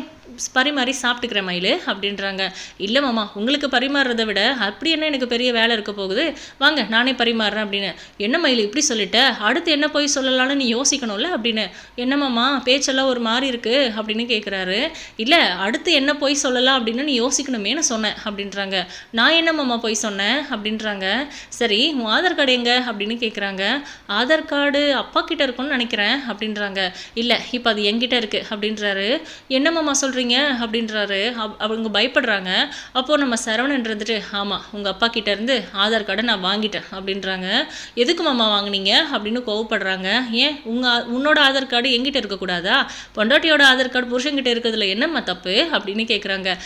பரிமாறி சாப்பிட்டுக்கிறேன் மயில் அப்படின்றாங்க. இல்லை மாமா உங்களுக்கு பரிமாறுறதை விட அப்படி என்ன எனக்கு பெரிய வேலை இருக்க போகுது? வாங்க நானே பரிமாறுறேன் அப்படின்னு. என்ன மயில் இப்படி சொல்லிட்ட? அடுத்து என்ன போய் சொல்லலாம்னு நீ யோசிக்கணும்ல அப்படின்னு. என்ன மாமா பேச்செல்லாம் ஒரு மாதிரி இருக்கு அப்படின்னு கேட்குறாரு இல்லை அடுத்து என்ன போய் சொல்லலாம் அப்படின்னு நீ யோசிக்கணுமேனு சொன்னேன் அப்படின்றாங்க. நான் என்ன மாமா போய் சொன்னேன் அப்படின்றாங்க. சரி உன் ஆதார் கார்டு எங்க? அப்படின்னு கேட்குறாங்க ஆதார் கார்டு அப்பா கிட்ட இருக்கும்னு நினைக்கிறேன் அப்படின்றாங்க. இல்லை இப்போ அது என்கிட்ட இருக்கு அப்படின்றாரு. என்னம்மாம்மா சொல்கிறீங்க அப்படின்றாரு. அவ- அவங்க பயப்படுறாங்க. அப்போது நம்ம சரவணன் இருந்துட்டு ஆமாம் உங்கள் அப்பா கிட்டேருந்து ஆதார் கார்டை நான் வாங்கிட்டேன் அப்படின்றாங்க. எதுக்கு மாமா வாங்குனீங்க? அப்படின்னு கோவப்படுறாங்க. ஏன்? உங்கள் உன்னோட ஆதார் கார்டு எங்கிட்ட இருக்கக்கூடாதா பொண்டாட்டியோட ஆதார் கார்டு புருஷன்கிட்ட இருக்கிறதுல என்னம்மா தப்பு? அப்படின்னு கேட்குறாங்க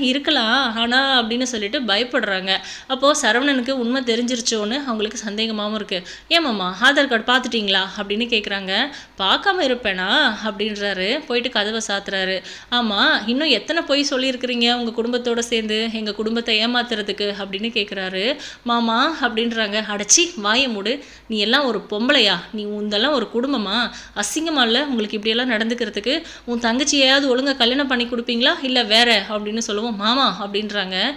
இருக்கலாம். ஆனால் அப்படின்னு சொல்லிட்டு பயப்படுறாங்க. அப்போது சரவணனுக்கு உண்மை தெரிஞ்சிருச்சோன்னு அவங்களுக்கு சந்தேகம் மாமும் இருக்குது ஏமாம்மா ஆதார் கார்டு பார்த்துட்டிங்களா அப்படின்னு கேட்குறாங்க பார்க்காம இருப்பேனா? அப்படின்றாரு. போயிட்டு கதவை சாத்துறாரு. ஆமாம் இன்னும் எத்தனை பொய் சொல்லியிருக்கிறீங்க உங்கள் குடும்பத்தோடு சேர்ந்து? எங்கள் குடும்பத்தை ஏமாத்துறதுக்கு? அப்படின்னு கேட்குறாரு மாமா அப்படின்றாங்க. அடைச்சி வாய மூடு. நீ எல்லாம் ஒரு பொம்பளையா? நீ உந்தெல்லாம் ஒரு குடும்பமா? அசிங்கமா இல்லை? உங்களுக்கு இப்படியெல்லாம் நடந்துக்கிறதுக்கு? உன் தங்கச்சியையாவது ஒழுங்கா கல்யாணம் பண்ணி கொடுப்பீங்களா? இல்லை வேற? அப்படின்னு சொல்லுவோம். மாமா அப்படின்றாங்க.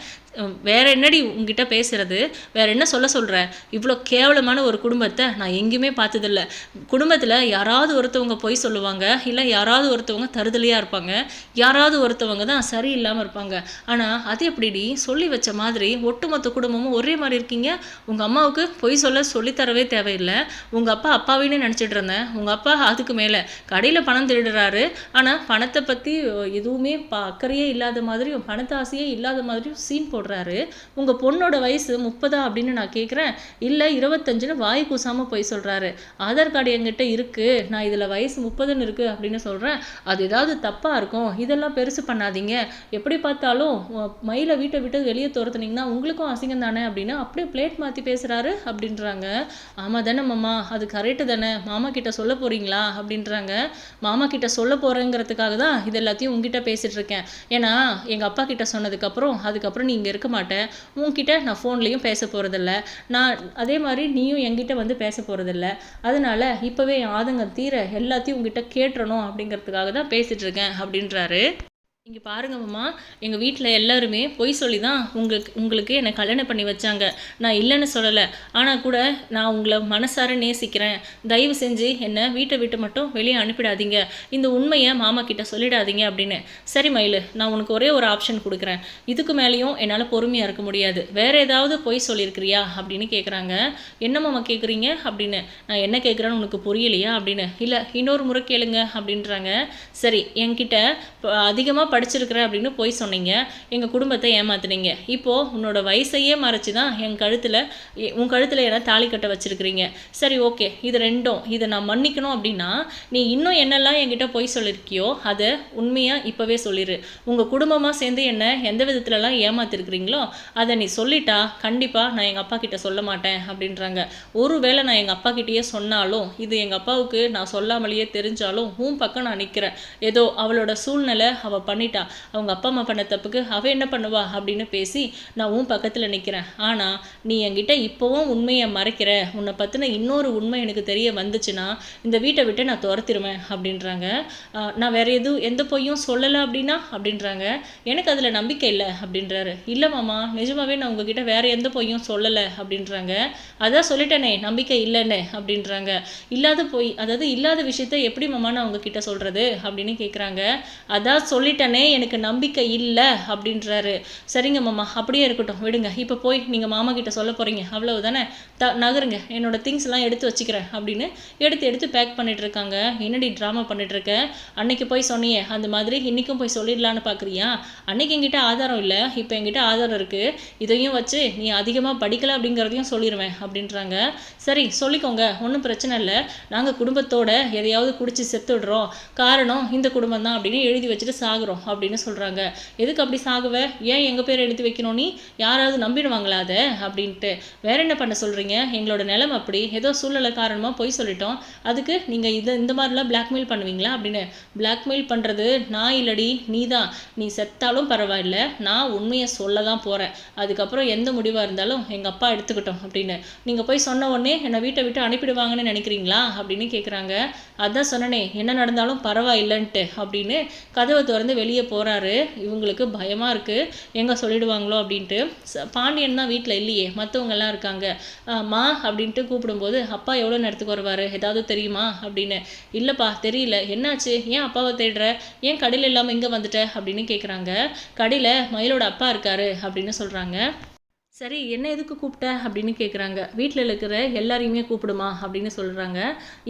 வேற என்னடி உங்ககிட்ட பேசுறது? வேற என்ன சொல்ல சொல்கிறேன் இவ்வளோ கேவலமான ஒரு குடும்பத்தை நான் எங்கேயுமே பார்த்ததில்ல. குடும்பத்தில் யாராவது ஒருத்தவங்க பொய் சொல்லுவாங்க இல்லை யாராவது ஒருத்தவங்க தருதலையாக இருப்பாங்க யாராவது ஒருத்தவங்க தான் சரியில்லாமல் இருப்பாங்க. ஆனால் அது எப்படிடி? சொல்லி வச்ச மாதிரி ஒட்டுமொத்த குடும்பமும் ஒரே மாதிரி இருக்கீங்க? உங்கள் அம்மாவுக்கு பொய் சொல்ல சொல்லித்தரவே தேவையில்லை. உங்கள் அப்பா அப்பாவின்னு நினச்சிட்டு இருந்தேன். உங்கள் அப்பா அதுக்கு மேலே. கடையில் பணம் திருடுறாரு. ஆனால் பணத்தை பற்றி எதுவுமே ப அக்கறையே இல்லாத மாதிரியும் பணத்தை ஆசையே இல்லாத மாதிரியும் சீன் போடுறாரு. உங்கள் பொண்ணோட வயசு முப்பதா அப்படின்னு நான் கேட்குறேன் இல்லை இருபத்தஞ்சுன்னு வாய் கூசாமல் போய் சொல்கிறாரு ஆதார் கார்டு என்கிட்ட இருக்குது நான் இதில் வயசு முப்பதுன்னு இருக்குது அப்படின்னு சொல்கிறேன் அது ஏதாவது தப்பாக இருக்கும். இதெல்லாம் பெருசு பண்ணாதீங்க. எப்படி பார்த்தாலும் மயிலை வீட்டை விட்டு வெளியே துரத்துனீங்கன்னா உங்களுக்கும் அசிங்கம் தானே அப்படின்னு அப்படியே பிளேட் மாற்றி பேசுகிறாரு அப்படின்றாங்க. ஆமாம் தானே மாமா. அது கரெக்டு தானே. மாமா கிட்ட சொல்ல போகிறீங்களா அப்படின்றாங்க. மாமா கிட்ட சொல்ல போகிறேங்கிறதுக்காக தான் இது எல்லாத்தையும் உங்ககிட்ட பேசிகிட்ருக்கேன் இருக்கேன். ஏன்னா எங்கள் அப்பா கிட்ட சொன்னதுக்கப்புறம் அதுக்கப்புறம் நீங்கள் இருக்க மாட்டேன். உன்கிட்ட நான் ஃபோன்லேயும் பேச போகிறதில்ல நான் அதே மாதிரி நீயும் என்கிட்ட வந்து பேச போகிறதில்ல அதனால இப்போவே என் ஆதங்கம் தீர எல்லாத்தையும் உங்ககிட்ட கேட்டுறணும் அப்படிங்கிறதுக்காக தான் பேசிட்டு இருக்கேன் அப்படின்றாரு. இங்கே பாருங்க மாமா எங்கள் வீட்டில் எல்லாருமே பொய் சொல்லி தான் உங்களுக்கு உங்களுக்கு என்னை கல்யாணம் பண்ணி வச்சாங்க. நான் இல்லைன்னு சொல்லலை. ஆனால் கூட நான் உங்களை மனசார நேசிக்கிறேன். தயவு செஞ்சு என்னை வீட்டை விட்டு மட்டும் வெளியே அனுப்பிடாதீங்க. இந்த உண்மையை மாமா கிட்ட சொல்லிடாதீங்க அப்படின்னு. சரி மயிலு நான் உனக்கு ஒரே ஒரு ஆப்ஷன் கொடுக்குறேன். இதுக்கு மேலேயும் என்னால் பொறுமையாக இருக்க முடியாது. வேறு ஏதாவது பொய் சொல்லியிருக்கிறியா அப்படின்னு கேட்குறாங்க என்ன மாமா கேட்குறீங்க அப்படின்னு. நான் என்ன கேட்குறேன்னு உனக்கு புரியலையா அப்படின்னு. இல்லை இன்னொரு முறை கேளுங்க அப்படின்றாங்க. சரி என்கிட்ட அதிகமாக படிச்சிருக்கிறேன் அப்படின்னு போய் சொன்னீங்க. எங்கள் குடும்பத்தை ஏமாத்துனீங்க. இப்போது உன்னோட வயசையே மறைச்சி தான் என் கழுத்தில் உன் கழுத்தில் என்ன தாலி கட்ட வச்சுருக்கிறீங்க. சரி ஓகே. இது ரெண்டும். இதை நான் மன்னிக்கணும் அப்படின்னா நீ இன்னும் என்னெல்லாம் என்கிட்ட போய் சொல்லியிருக்கியோ அதை உண்மையாக இப்போவே சொல்லிடு உங்கள் குடும்பமாக சேர்ந்து என்ன எந்த விதத்துலலாம் ஏமாத்திருக்கிறீங்களோ அதை நீ சொல்லிட்டா கண்டிப்பாக நான் எங்கள் அப்பா கிட்ட சொல்ல மாட்டேன் அப்படின்றாங்க. ஒருவேளை நான் எங்கள் அப்பா கிட்டேயே சொன்னாலும் இது எங்கள் அப்பாவுக்கு நான் சொல்லாமலேயே தெரிஞ்சாலும் உன் பக்கம் நான் நிற்கிறேன் ஏதோ அவளோட சூழ்நிலை அவள் பண்ணி பண்ணிட்டா. அவங்க அப்பா அம்மா பண்ண தப்புக்கு அவள் என்ன பண்ணுவா அப்படின்னு பேசி நான் உன் பக்கத்தில் நிற்கிறேன் ஆனால் நீ என்கிட்ட இப்போவும் உண்மையை மறைக்கிற. உன்னை பற்றின இன்னொரு உண்மை எனக்கு தெரிய வந்துச்சுன்னா இந்த வீட்டை விட்டு நான் துரத்திடுவேன் அப்படின்றாங்க. நான் வேற எதுவும் எந்த பொய்யும் சொல்லலை அப்படின்னா? அப்படின்றாங்க. எனக்கு அதில் நம்பிக்கை இல்லை அப்படின்றாரு. இல்லை மாமா நிஜமாவே நான் உங்ககிட்ட வேற எந்த பொய்யும் சொல்லலை அப்படின்றாங்க. அதான் சொல்லிட்டேனே நம்பிக்கை இல்லைன்னு அப்படின்றாங்க. இல்லாத பொய் அதாவது இல்லாத விஷயத்த எப்படி மாமா நான் உங்ககிட்ட சொல்றது? அப்படின்னு கேட்குறாங்க அதான் சொல்லிட்டேனே எனக்கு நம்பிக்கை இல்லை அப்படின்றாரு. சரிங்க மாமா அப்படியே இருக்கட்டும் விடுங்க. இப்போ போய் நீங்கள் மாமா கிட்ட சொல்ல போகிறீங்க அவ்வளவு தானே த நகருங்க. என்னோட திங்ஸ் எல்லாம் எடுத்து வச்சுக்கிறேன் அப்படின்னு எடுத்து எடுத்து பேக் பண்ணிட்டு இருக்காங்க. என்னடி ட்ராமா பண்ணிட்டு இருக்க? அன்னைக்கு போய் சொன்னியே அந்த மாதிரி இன்னைக்கும் போய் சொல்லிடலான்னு பார்க்குறியா அன்னைக்கு என்கிட்ட ஆதாரம் இல்லை. இப்போ என்கிட்ட ஆதாரம் இருக்கு. இதையும் வச்சு நீ அதிகமாக படிக்கல அப்படிங்கிறதையும் சொல்லிடுவேன் அப்படின்றாங்க. சரி சொல்லிக்கோங்க. ஒன்றும் பிரச்சனை இல்லை. நாங்கள் குடும்பத்தோட எதையாவது குடிச்சு செத்துடுறோம். காரணம் இந்த குடும்பம் தான் அப்படின்னு எழுதி வச்சுட்டு சாகுறோம். அப்படின்னு சொல்கிறாங்க எதுக்கு அப்படி சாகுவ? ஏன் எங்கள் பேர் எடுத்து வைக்கணும் நீ? யாராவது நம்பிடுவாங்களா அதை? அப்படின்ட்டு. வேற என்ன பண்ண சொல்கிறீங்க எங்களோட நிலம் அப்படி. ஏதோ சூழ்நிலை காரணமாக பொய் சொல்லிட்டோம். அதுக்கு நீங்கள் இதை இந்த மாதிரிலாம் பிளாக்மெயில் பண்ணுவீங்களா? அப்படின்னு. பிளாக்மெயில் பண்ணுறது நான் இல்லடி நீ தான் நீ செத்தாலும் பரவாயில்ல. நான் உண்மையை சொல்ல தான் போகிறேன் அதுக்கப்புறம் எந்த முடிவாக இருந்தாலும் எங்கள் அப்பா எடுத்துக்கிட்டோம் அப்படின்னு. நீங்கள் போய் சொன்ன உடனே என்னை வீட்டை விட்டு அனுப்பிடுவாங்கன்னு நினைக்கிறீங்களா? அப்படின்னு கேட்குறாங்க அதான் சொன்னனே என்ன நடந்தாலும் பரவாயில்லைன்ட்டு அப்படின்னு கதவை திறந்து வெளியே போகிறாரு இவங்களுக்கு பயமாக இருக்குது எங்கே சொல்லிடுவாங்களோ அப்படின்ட்டு. பாண்டியன் தான் வீட்டில் இல்லையே. மற்றவங்க எல்லாம் இருக்காங்க. மா அப்படின்ட்டு கூப்பிடும்போது அப்பா எவ்வளோ நேரத்துக்கு வருவார்? ஏதாவது தெரியுமா? அப்படின்னு. இல்லைப்பா தெரியல. என்னாச்சு? ஏன் அப்பாவை தேடுற? ஏன் கடையில் இல்லாமல் இங்கே வந்துட்ட? அப்படின்னு கேட்குறாங்க கடையில் மயிலோட அப்பா இருக்காரு. அப்படின்னு சொல்கிறாங்க சரி என்ன எதுக்கு கூப்பிட்ட? அப்படின்னு கேட்குறாங்க வீட்டில் இருக்கிற எல்லாரையுமே கூப்பிடுமா? அப்படின்னு சொல்கிறாங்க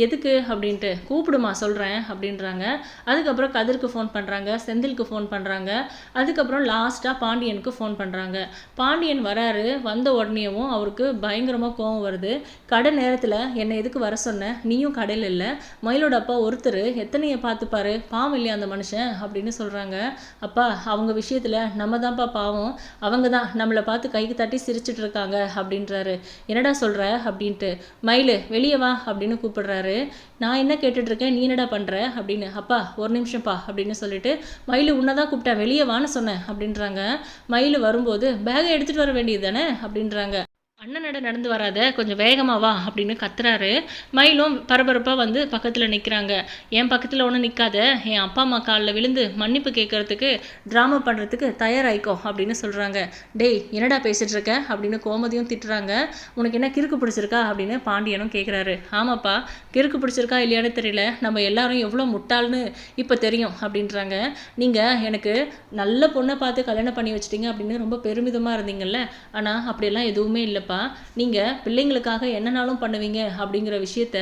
எதுக்கு? அப்படின்ட்டு. கூப்பிடுமா சொல்கிறேன் அப்படின்றாங்க. அதுக்கப்புறம் கதிருக்கு ஃபோன் பண்ணுறாங்க செந்திலுக்கு ஃபோன் பண்ணுறாங்க அதுக்கப்புறம் லாஸ்ட்டாக பாண்டியனுக்கு ஃபோன் பண்ணுறாங்க பாண்டியன் வராரு வந்த உடனேவும் அவருக்கு பயங்கரமாக கோவம் வருது. கடை நேரத்தில் என்னை எதுக்கு வர சொன்ன? நீயும் கடையில் இல்லை. மயிலோட அப்பா ஒருத்தர். எத்தனையை பார்த்துப்பாரு பாவம் இல்லையா அந்த மனுஷன்? அப்படின்னு சொல்கிறாங்க அப்பா அவங்க விஷயத்தில் நம்ம தான்ப்பா பாவம். அவங்க தான் நம்மளை பார்த்து கைக்கு தட்டி சிரிச்சிட்டு இருக்காங்க அப்படின்றாரு. என்னடா சொல்கிற அப்படின்ட்டு. மயிலு வெளியே வா அப்படின்னு கூப்பிடுறாரு. நான் என்ன கேட்டுட்டு இருக்கேன் நீ என்னடா பண்ணுற அப்படின்னு. அப்பா ஒரு நிமிஷம்ப்பா அப்படின்னு சொல்லிட்டு மயிலு உன்னை தான் கூப்பிட்டேன். வெளியே வான்னு சொன்னேன் அப்படின்றாங்க. மயிலு வரும்போது பேகை எடுத்துகிட்டு வர வேண்டியது தானே? அப்படின்றாங்க. அண்ணனோட நடந்து வராத கொஞ்சம் வேகமாக வா அப்படின்னு கத்துறாரு. மயிலும் பரபரப்பாக வந்து பக்கத்தில் நிற்கிறாங்க என் பக்கத்தில் ஒன்றும் நிற்காத என் அப்பா அம்மா காலில் விழுந்து மன்னிப்பு கேட்கறதுக்கு ட்ராமா பண்ணுறதுக்கு தயாராயிக்கோ அப்படின்னு சொல்கிறாங்க டேய் என்னடா பேசிகிட்டு இருக்க அப்படின்னு கோமதியும் திட்டுறாங்க. உனக்கு என்ன கிறுக்கு பிடிச்சிருக்கா? அப்படின்னு பாண்டியனும் கேட்குறாரு ஆமாப்பா கிறுக்கு பிடிச்சிருக்கா இல்லையான்னு தெரியல. நம்ம எல்லாரும் எவ்வளோ முட்டாள்னு இப்போ தெரியும் அப்படின்றாங்க. நீங்கள் எனக்கு நல்ல பொண்ணை பார்த்து கல்யாணம் பண்ணி வச்சிட்டிங்க அப்படின்னு ரொம்ப பெருமிதமாக இருந்தீங்கல்ல. ஆனால் அப்படியெல்லாம் எதுவுமே இல்லை இல்லைப்பா நீங்கள் பிள்ளைங்களுக்காக என்னனாலும் பண்ணுவீங்க அப்படிங்கிற விஷயத்த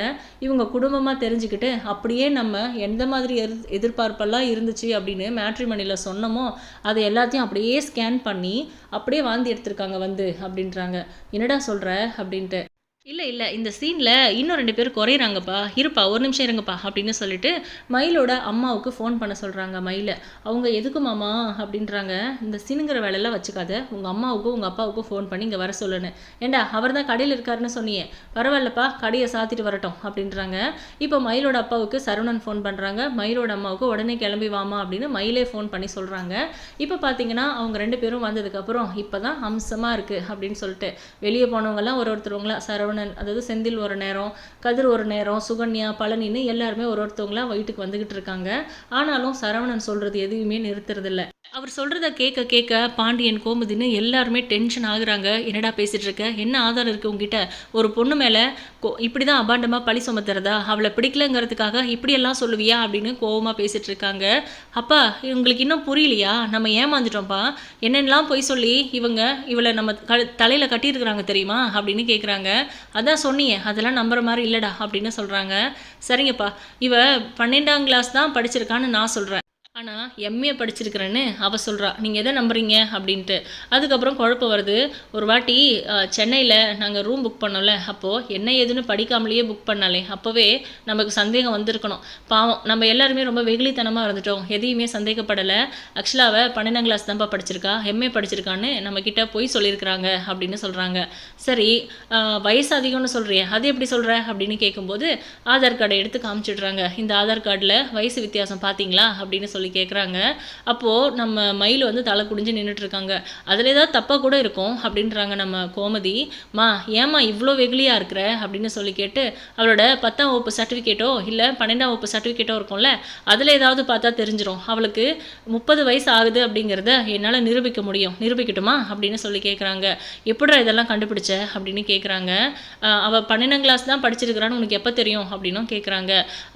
இவங்க குடும்பமாக தெரிஞ்சுக்கிட்டு அப்படியே நம்ம எந்த மாதிரி எதிர் எதிர்பார்ப்பெல்லாம் இருந்துச்சு அப்படின்னு மேட்ரிமணியில் சொன்னோமோ அதை எல்லாத்தையும் அப்படியே ஸ்கேன் பண்ணி அப்படியே வாந்தி எடுத்திருக்காங்க வந்து அப்படின்றாங்க. என்னடா சொல்கிற அப்படின்ட்டு. இல்லை இல்லை. இந்த சீனில் இன்னும் ரெண்டு பேர் குறையிறாங்கப்பா. இருப்பா ஒரு நிமிஷம் இருங்கப்பா அப்படின்னு சொல்லிட்டு மயிலோட அம்மாவுக்கு ஃபோன் பண்ண சொல்கிறாங்க மயிலை. அவங்க எதுக்கு மாமா? அப்படின்றாங்க. இந்த சீனுங்கிற வேலையெல்லாம் வச்சுக்காத. உங்கள் அம்மாவுக்கும் உங்கள் அப்பாவுக்கும் ஃபோன் பண்ணி இங்கே வர சொல்லுன்னு. ஏண்டா அவர் தான் கடையில் இருக்காருன்னு சொன்னியே. பரவாயில்லப்பா கடையை சாத்திட்டு வரட்டும் அப்படின்றாங்க. இப்போ மயிலோட அப்பாவுக்கு சரவணன் ஃபோன் பண்ணுறாங்க மயிலோட அம்மாவுக்கு உடனே கிளம்பி வாமா அப்படின்னு மயிலே ஃபோன் பண்ணி சொல்கிறாங்க இப்போ பார்த்தீங்கன்னா அவங்க ரெண்டு பேரும் வந்ததுக்கப்புறம் இப்போ தான் அம்சமாக இருக்குது அப்படின்னு சொல்லிட்டு. வெளியே போனவங்கலாம் ஒரு ஒருத்தவங்களா சரவணன் அதாவது செந்தில் ஒரு நேரம் கதிர் ஒரு நேரம் சுகன்யா பழனின்னு எல்லாருமே ஒரு ஒருத்தவங்களாம் வீட்டுக்கு வந்துக்கிட்டு இருக்காங்க. ஆனாலும் சரவணன் சொல்கிறது எதுவுமே நிறுத்துறதில்ல. அவர் சொல்கிறத கேட்க கேட்க பாண்டியன் கோமுதின்னு எல்லாருமே டென்ஷன் ஆகுறாங்க. என்னடா பேசிட்டு இருக்க? என்ன ஆதாரம் இருக்குது உங்ககிட்ட ஒரு பொண்ணு மேலே கோ இப்படி தான் அபாண்டமாக பழி சுமத்துறதா? அவளை பிடிக்கலங்கிறதுக்காக இப்படியெல்லாம் சொல்லுவியா? அப்படின்னு கோவமாக பேசிட்டு இருக்காங்க. அப்பா இவங்களுக்கு இன்னும் புரியலையா? நம்ம ஏமாந்துட்டோம்ப்பா. என்னென்னலாம் பொய் சொல்லி இவங்க இவளை நம்ம க தலையில் கட்டியிருக்கிறாங்க தெரியுமா? அப்படின்னு கேட்குறாங்க அதான் சொன்னியே அதெல்லாம் நம்புற மாதிரி இல்லைடா அப்படின்னு சொல்கிறாங்க சரிங்கப்பா இவ பன்னெண்டாம் கிளாஸ் தான் படிச்சிருக்கான்னு நான் சொல்கிறேன் ஆனால் எம்ஏ படிச்சிருக்கிறேன்னு அவள் சொல்கிறா நீங்கள் எதை நம்புறீங்க? அப்படின்ட்டு. அதுக்கப்புறம் குழப்பம் வருது. ஒரு வாட்டி சென்னையில் நாங்கள் ரூம் புக் பண்ணோம்ல. அப்போது என்ன ஏதுன்னு படிக்காமலேயே புக் பண்ணாலே அப்போவே நமக்கு சந்தேகம் வந்திருக்கணும். பாவம் நம்ம எல்லாருமே ரொம்ப வெகுளித்தனமாக இருந்துட்டோம். எதையுமே சந்தேகப்படலை. ஆக்சுவலாக அவள் பன்னெண்டாம் கிளாஸ் தான்ப்பா படிச்சிருக்கா. எம்ஏ படிச்சிருக்கான்னு நம்மக்கிட்ட போய் சொல்லியிருக்கிறாங்க அப்படின்னு சொல்கிறாங்க சரி வயசு அதிகம்னு சொல்கிறிய அது எப்படி சொல்கிற அப்படின்னு கேட்கும்போது ஆதார் கார்டை எடுத்து காமிச்சிடுறாங்க. இந்த ஆதார் கார்டில் வயசு வித்தியாசம் பார்த்தீங்களா அப்படின்னு சொல்லி சொல்லி கேட்குறாங்க அப்போது நம்ம மயில் வந்து தலை குடிஞ்சு நின்றுட்டுருக்காங்க அதில் ஏதாவது தப்பாக கூட இருக்கும் அப்படின்றாங்க நம்ம கோமதி. மா ஏமா இவ்வளோ வெகுளியாக இருக்கிற? அப்படின்னு சொல்லி கேட்டு அவளோட பத்தாம் வகுப்பு சர்டிஃபிகேட்டோ இல்லை பன்னெண்டாம் வகுப்பு சர்டிஃபிகேட்டோ இருக்கும்ல அதில் ஏதாவது பார்த்தா தெரிஞ்சிடும் அவளுக்கு முப்பது வயசு ஆகுது அப்படிங்கிறத என்னால் நிரூபிக்க முடியும். நிரூபிக்கட்டுமா? அப்படின்னு சொல்லி கேட்குறாங்க எப்படா இதெல்லாம் கண்டுபிடிச்ச? அப்படின்னு கேட்குறாங்க அவள் பன்னெண்டாம் கிளாஸ் தான் படிச்சிருக்கிறான்னு உனக்கு எப்போ தெரியும்? அப்படின்னும் கேட்குறாங்க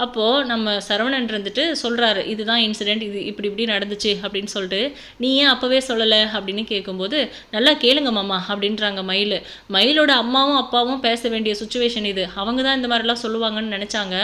அப்போது நம்ம சரவணன் இருந்துட்டு சொல்கிறாரு இதுதான் இன்சிடென்ட் இன்சிடெண்ட் இது இப்படி இப்படி நடந்துச்சு அப்படின்னு சொல்லிட்டு நீ ஏன் அப்போவே சொல்லலை? அப்படின்னு கேட்கும்போது நல்லா கேளுங்க மாமா அப்படின்றாங்க மயில். மயிலோட அம்மாவும் அப்பாவும் பேச வேண்டிய சுச்சுவேஷன் இது. அவங்க தான் இந்த மாதிரிலாம் சொல்லுவாங்கன்னு நினச்சாங்க.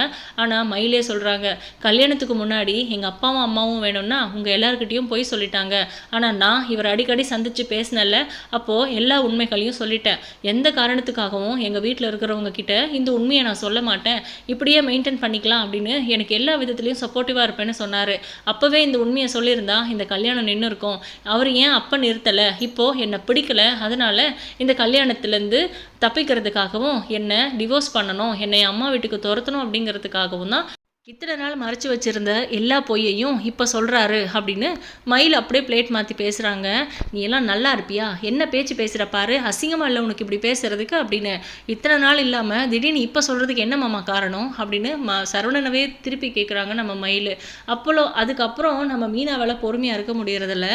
ஆனால் மயிலே சொல்கிறாங்க கல்யாணத்துக்கு முன்னாடி எங்கள் அப்பாவும் அம்மாவும் வேணும்னா உங்கள் எல்லாருக்கிட்டையும் போய் சொல்லிட்டாங்க. ஆனால் நான் இவர் அடிக்கடி சந்தித்து பேசினல அப்போது எல்லா உண்மைகளையும் சொல்லிட்டேன். எந்த காரணத்துக்காகவும் எங்கள் வீட்டில் இருக்கிறவங்க கிட்ட இந்த உண்மையை நான் சொல்ல மாட்டேன். இப்படியே மெயின்டைன் பண்ணிக்கலாம் அப்படின்னு எனக்கு எல்லா விதத்துலேயும் சப்போர்ட்டிவாக இருப்பேன்னு சொன்னார். அப்போ அப்போவே இந்த உண்மையை சொல்லியிருந்தா இந்த கல்யாணம் நின்று இருக்கும் அவர் ஏன் அப்போ நிறுத்தலை? இப்போது என்னை பிடிக்கலை. அதனால் இந்த கல்யாணத்துலேருந்து தப்பிக்கிறதுக்காகவும் என்னை டிவோர்ஸ் பண்ணணும். என்னை அம்மா வீட்டுக்கு துரத்தணும் அப்படிங்கிறதுக்காகவும் தான் இத்தனை நாள் மறைச்சி வச்சுருந்த எல்லா பொய்யையும் இப்போ சொல்கிறாரு அப்படின்னு மயில் அப்படியே பிளேட் மாற்றி பேசுகிறாங்க நீ எல்லாம் நல்லா இருப்பியா? என்ன பேச்சு பேசுகிற பாரு? அசிங்கமாக இல்லை உனக்கு இப்படி பேசுகிறதுக்கு அப்படின்னு இத்தனை நாள் இல்லாமல் திடீர்னு இப்போ சொல்கிறதுக்கு என்ன மாமா காரணம்? அப்படின்னு ம சரவணனவே திருப்பி கேட்குறாங்க நம்ம மயில். அப்போலோ அதுக்கப்புறம் நம்ம மீனாவால் பொறுமையாக இருக்க முடியறதில்ல.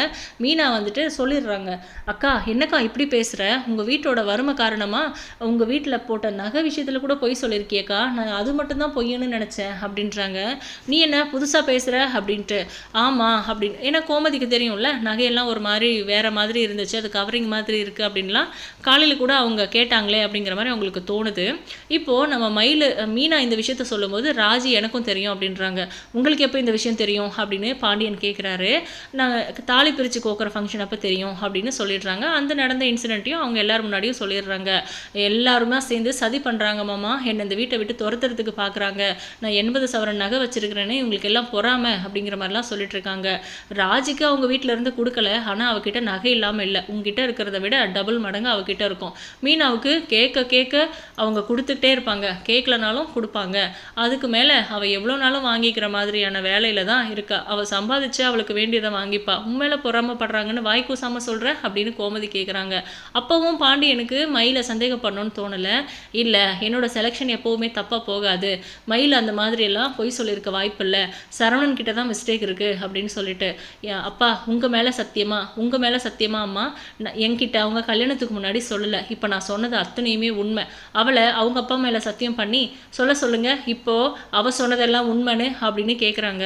மீனா வந்துட்டு சொல்லிடுறாங்க. அக்கா என்னக்கா இப்படி பேசுகிற உங்கள் வீட்டோட வறுமை காரணமாக உங்கள் வீட்டில் போட்ட நகை விஷயத்தில் கூட பொய் சொல்லியிருக்கியக்கா நான் அது மட்டும்தான் பொய்யன்னு நினச்சேன். அப்படின்ற பண்ணுறாங்க நீ என்ன புதுசாக பேசுகிற அப்படின்ட்டு. ஆமாம் அப்படின்னு ஏன்னா கோமதிக்கு தெரியும்ல நகையெல்லாம் ஒரு மாதிரி வேறு மாதிரி இருந்துச்சு அது கவரிங் மாதிரி இருக்குது அப்படின்லாம் காலையில் கூட அவங்க கேட்டாங்களே அப்படிங்கிற மாதிரி அவங்களுக்கு தோணுது. இப்போது நம்ம மயில் மீனா இந்த விஷயத்த சொல்லும்போது ராஜி எனக்கும் தெரியும் அப்படின்றாங்க. உங்களுக்கு எப்போ இந்த விஷயம் தெரியும்? அப்படின்னு பாண்டியன் கேட்குறாரு நான் தாலி பிரித்து கோக்குற ஃபங்க்ஷன் அப்போ தெரியும் அப்படின்னு சொல்லிடுறாங்க. அந்த நடந்த இன்சிடென்ட்டையும் அவங்க எல்லோரும் முன்னாடியும் சொல்லிடுறாங்க. எல்லாருமே சேர்ந்து சதி பண்ணுறாங்க மாமா. என்னை இந்த வீட்டை விட்டு துரத்துறதுக்கு பார்க்குறாங்க நான் எண்பது சவரம் ஒரு நகை வச்சிருக்கிறேன்னு இவங்களுக்கு எல்லாம் பொறாம அப்படிங்கிற மாதிரிலாம் சொல்லிட்டு இருக்காங்க ராஜிக்கு அவங்க வீட்டில இருந்து கொடுக்கல ஆனால் அவகிட்ட நகை இல்லாமல் இல்லை. உங்ககிட்ட இருக்கிறத விட டபுள் மடங்கு அவகிட்ட இருக்கும். மீனாவுக்கு கேட்க கேட்க அவங்க கொடுத்துக்கிட்டே இருப்பாங்க. கேட்கலனாலும் கொடுப்பாங்க. அதுக்கு மேலே அவள் எவ்வளோ நாளும் வாங்கிக்கிற மாதிரியான வேலையில தான் இருக்கா. அவள் சம்பாதிச்சு அவளுக்கு வேண்டியதை வாங்கிப்பா. உண்மையில பொறாமப்படுறாங்கன்னு வாய் கூசாமல் சொல்கிற அப்படின்னு கோமதி கேட்குறாங்க அப்போவும் பாண்டியனுக்கு மயில சந்தேகப்படணும்னு தோணலை. இல்லை என்னோட செலெக்ஷன் எப்போவுமே தப்பாக போகாது. மயில் அந்த மாதிரி எல்லாம் பொய் சொல்லியிருக்க வாய்ப்பு இல்லை சரவணன் கிட்ட தான் மிஸ்டேக் இருக்குது அப்படின்னு சொல்லிட்டு அப்பா உங்கள் மேலே சத்தியமா? உங்கள் மேலே சத்தியமா அம்மா? என்கிட்ட அவங்க கல்யாணத்துக்கு முன்னாடி சொல்லலை. இப்போ நான் சொன்னது அத்தனையுமே உண்மை. அவளை அவங்க அப்பா மேலே சத்தியம் பண்ணி சொல்ல சொல்லுங்கள் இப்போது அவள் சொன்னதெல்லாம் உண்மைன்னு அப்படின்னு கேட்குறாங்க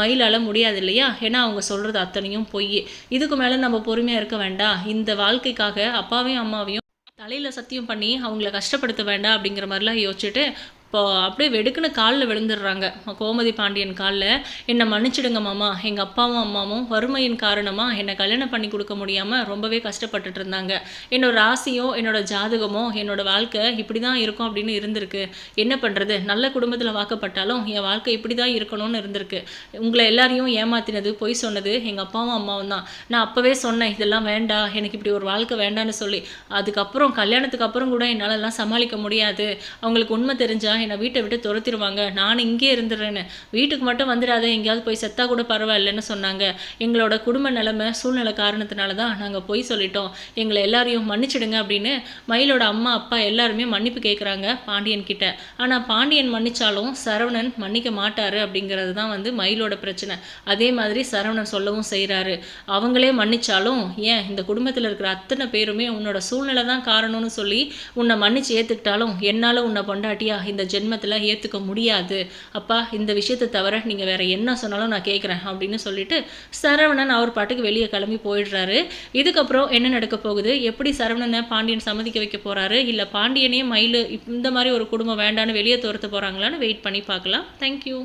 மயிலால் முடியாது இல்லையா? ஏன்னா அவங்க சொல்கிறது அத்தனையும் பொய் இதுக்கு மேலே நம்ம பொறுமையாக இருக்க வேண்டாம். இந்த வாழ்க்கைக்காக அப்பாவையும் அம்மாவையும் தலையில் சத்தியம் பண்ணி அவங்கள கஷ்டப்படுத்த வேண்டாம் அப்படிங்கிற மாதிரிலாம் யோசிச்சுட்டு இப்போ அப்படியே வெடுக்குன்னு காலில் விழுந்துடுறாங்க. கோமதி பாண்டியன் காலில் என்னை மன்னிச்சிடுங்க மாமா. எங்கள் அப்பாவும் அம்மாவும் வறுமையின் காரணமாக என்னை கல்யாணம் பண்ணி கொடுக்க முடியாமல் ரொம்பவே கஷ்டப்பட்டுட்டு இருந்தாங்க. என்னோட ராசியோ என்னோட ஜாதகமோ என்னோட வாழ்க்கை இப்படி தான் இருக்கும் அப்படின்னு இருந்திருக்கு. என்ன பண்ணுறது நல்ல குடும்பத்தில் வாக்கப்பட்டாலும் என் வாழ்க்கை இப்படி தான் இருக்கணும்னு இருந்திருக்கு. உங்களை எல்லாரையும் ஏமாத்தினது பொய் சொன்னது எங்கள் அப்பாவும் அம்மாவும் தான். நான் அப்போவே சொன்னேன் இதெல்லாம் வேண்டாம் எனக்கு இப்படி ஒரு வாழ்க்கை வேண்டான்னு சொல்லி. அதுக்கப்புறம் கல்யாணத்துக்கு அப்புறம் கூட என்னால் சமாளிக்க முடியாது. அவங்களுக்கு உண்மை தெரிஞ்சால் என்னை வீட்டை விட்டு துரத்திடுவாங்க. நான் இங்கே இருந்துடுறேன்னு. வீட்டுக்கு மட்டும் வந்துடாத எங்கேயாவது போய் செத்தா கூட பரவாயில்லன்னு சொன்னாங்க. எங்களோட குடும்ப நிலைமை சூழ்நிலை காரணத்தினால தான் நாங்கள் பொய் சொல்லிட்டோம். எங்களை எல்லாரையும் மன்னிச்சிடுங்க அப்படின்னு மயிலோட அம்மா அப்பா எல்லாருமே மன்னிப்பு கேட்குறாங்க பாண்டியன் கிட்ட. ஆனால் பாண்டியன் மன்னிச்சாலும் சரவணன் மன்னிக்க மாட்டாரு அப்படிங்கிறது தான் வந்து மயிலோட பிரச்சனை. அதே மாதிரி சரவணன் சொல்லவும் செய்கிறாரு அவங்களே மன்னிச்சாலும் ஏன் இந்த குடும்பத்தில் இருக்கிற அத்தனை பேருமே உன்னோட சூழ்நிலை தான் காரணம்னு சொல்லி உன்னை மன்னிச்சு ஏற்றுக்கிட்டாலும் என்னால் உன்னை பொண்டாட்டியா இந்த ஜென்மத்தில் ஏற்றுக்க முடியாது. அப்பா இந்த விஷயத்தை தவிர நீங்கள் வேறு என்ன சொன்னாலும் நான் கேட்குறேன் அப்படின்னு சொல்லிட்டு சரவணன் அவர் பாட்டுக்கு வெளியே கிளம்பி போயிடுறாரு. இதுக்கப்புறம் என்ன நடக்க போகுது? எப்படி சரவணனை பாண்டியன் சம்மதிக்க வைக்க போகிறாரு இல்லை பாண்டியனே மயில் இந்த மாதிரி ஒரு குடும்பம் வேண்டான்னு வெளியே துரத்த போகிறாங்களான்னு வெயிட் பண்ணி பார்க்கலாம். தேங்க்யூ